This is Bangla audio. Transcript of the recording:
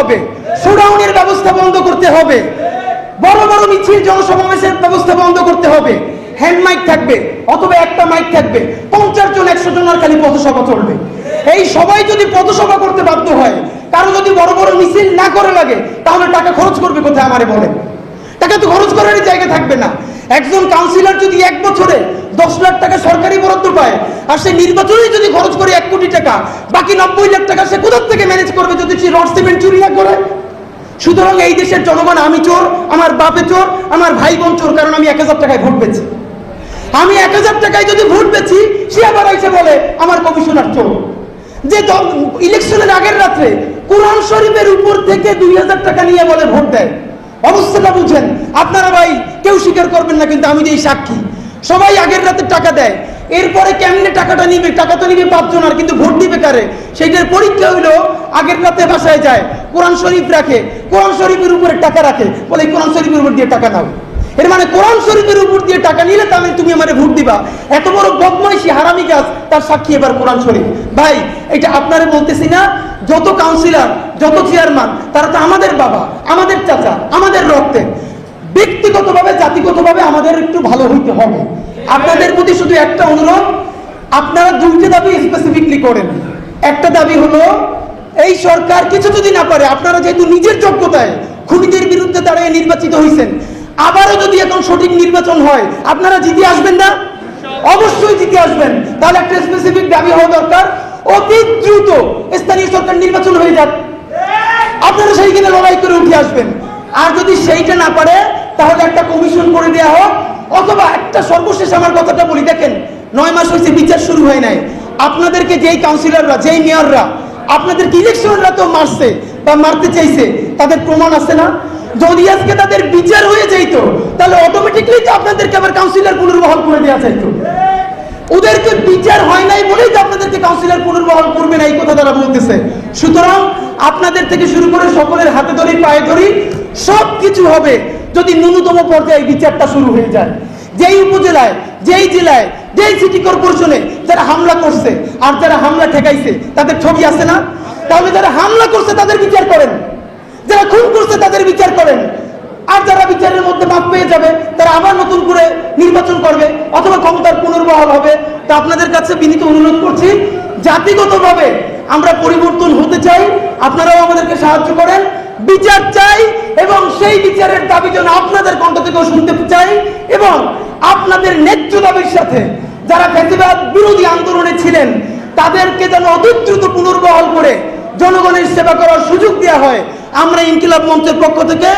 হবে। শোডাউনের ব্যবস্থা বন্ধ করতে হবে। বড় বড় মিছিল জনসমাবেশের ব্যবস্থা বন্ধ করতে হবে। হ্যান্ড মাইক থাকবে, অথবা একটা মাইক থাকবে। পঞ্চাশ জন, একশো জনের খালি পথসভা চলবে। এই সবাই যদি পথসভা করতে বাধ্য হয়, কারও যদি বড় বড় মিছিল না করে লাগে, তাহলে টাকা খরচ করবে কোথায় আমারে বলেন? টাকা তো খরচ করার জায়গা থাকবে না। একজন কাউন্সিলর যদি এক বছরে দশ লাখ টাকা সরকারি বরাদ্দ পায়, আর সে নির্বাচনে যদি খরচ করে এক কোটি টাকা, বাকি নব্বই লাখ টাকা সে কোথার থেকে ম্যানেজ করবে যদি সে রড সিমেন্ট চুরি না করে? সুতরাং এই দেশের জনগণ আমি চোর, আমার বাপে চোর, আমার ভাই বোন চোর, কারণ আমি এক হাজার টাকায় ভোট পেয়েছি। আমি এক হাজার টাকায় যদি ভোট পেয়েছি, সে আবার এসে বলে, আমার কমিশনার চোর। যে ইলেকশনের আগের রাত্রে কোরআন শরীফের উপর থেকে দুই হাজার টাকা নিয়ে বলে ভোট দেয়। অবস্থাটা বুঝেন। আপনারা ভাই স্বীকার করবেন না, কিন্তু আমি যে সাক্ষী। সবাই আগের রাতে টাকা দেয়। এরপরে কেমনে টাকাটা নিবে? টাকা তো নিবে পাঁচজন আর, কিন্তু ভোট দিবে কারে? সেইটার পরীক্ষা হইল আগের রাতে বাসায় যায়, কোরআন শরীফ রাখে। কোরআন শরীফের উপরে টাকা রাখে। বলে কোরআন শরীফের উপর দিয়ে টাকা নাও। এর মানে কোরআন শরীফের উপর দিয়ে টাকা নিলে তাহলে তুমি আমারে ভোট দিবা। এত বড় বদমাইশি, হারামি গাছ, তার সাক্ষী এবার কোরআন শরীফ। ভাই, এটা আপনারে বলতেছি না, যত কাউন্সিলর যত চেয়ারম্যান তারা তো আমাদের বাবা, আমাদের চাচা, আমাদের রক্তের ব্যক্তিগতভাবে, জাতিগতভাবে আমাদের একটু ভালো হইতে হবে। আপনাদের প্রতি শুধু একটা অনুরোধ, আপনারা দুইটা দাবি স্পেসিফিকলি করেন। একটা দাবি হলো, এই সরকার কিছু যদি না পারে, আপনারা যেহেতু নিজের যোগ্যতায় খুনিদের বিরুদ্ধে দাঁড়িয়ে নির্বাচিত হয়েছেন আবারও যদি এখন সঠিক নির্বাচন হয়, আপনারা জিতে আসবেন না? অবশ্যই জিতে আসবেন। তাহলে একটা স্পেসিফিক দাবি হওয়া দরকার। অতি দ্রুত স্থানীয় সরকার নির্বাচন হয়ে যাক। আপনারা সেইখানে লড়াই করে উঠে আসবেন। আর যদি সেইটা না পারে তাহলে একটা কমিশন করে দেওয়া হোক, অথবা একটা সর্বশেষ আমার কথাটা বলি, দেখেন, নয় মাস হয়েছে, বিচার শুরু হয় নাই। আপনাদেরকে যেই কাউন্সিলররা যেই মেয়ররা আপনাদেরকে ইলেকশনরা তো মারছে বা মারতে চাইছে, তাদের প্রমাণ আছে না? যদি আজকে তাদের বিচার হয়ে যেত তাহলে অটোমেটিকলি তো আপনাদেরকে আবার কাউন্সিলর পুনর্বহাল করে দেওয়া চাইতো। ওদেরকে বিচার হয় নাই বলেই তো আপনাদেরকে কাউন্সিলর পুনর্বহাল করবে না, এই কথা তারা বলতেছে। সুতরাং আপনাদের থেকে শুরু করে সকলের হাতে ধরি, পায়ে ধরি সব কিছু হবে। যদি ন্যূনতম পর্যায়ে বিচারটা শুরু হয়ে যায়, যেই উপজেলায়, যেই জেলায়, যেই সিটি কর্পোরেশনে যারা হামলা করছে আর যারা হামলা ঠেকাইছে, তাদের ছবি আছে না? তাহলে যারা হামলা করছে, তাদের বিচার করেন। যারা খুন করছে, তাদের বিচার করেন। আর যারা বিচারের মধ্যে মাপ পেয়ে যাবে, তারা আবার নতুন করে নির্বাচন করবে অথবা ক্ষমতার পুনর্বহাল হবে। তা আপনাদের কাছে বিনীত অনুরোধ করছি, জাতিগতভাবে আমরা পরিবর্তন হতে চাই। আপনারাও আমাদেরকে সাহায্য করেন। বিচার চাই এবং সেই বিচারের দাবি যেন আপনাদের কণ্ঠ থেকেও শুনতে চাই এবং আপনাদের ন্যায্য দাবির সাথে যারা ফেসিবাদ বিরোধী আন্দোলনে ছিলেন, তাদেরকে যেন অতি পুনর্বহাল করে জনগণের সেবা করার সুযোগ দেওয়া হয়। আমরা ইনকিলাব মঞ্চের পক্ষ থেকে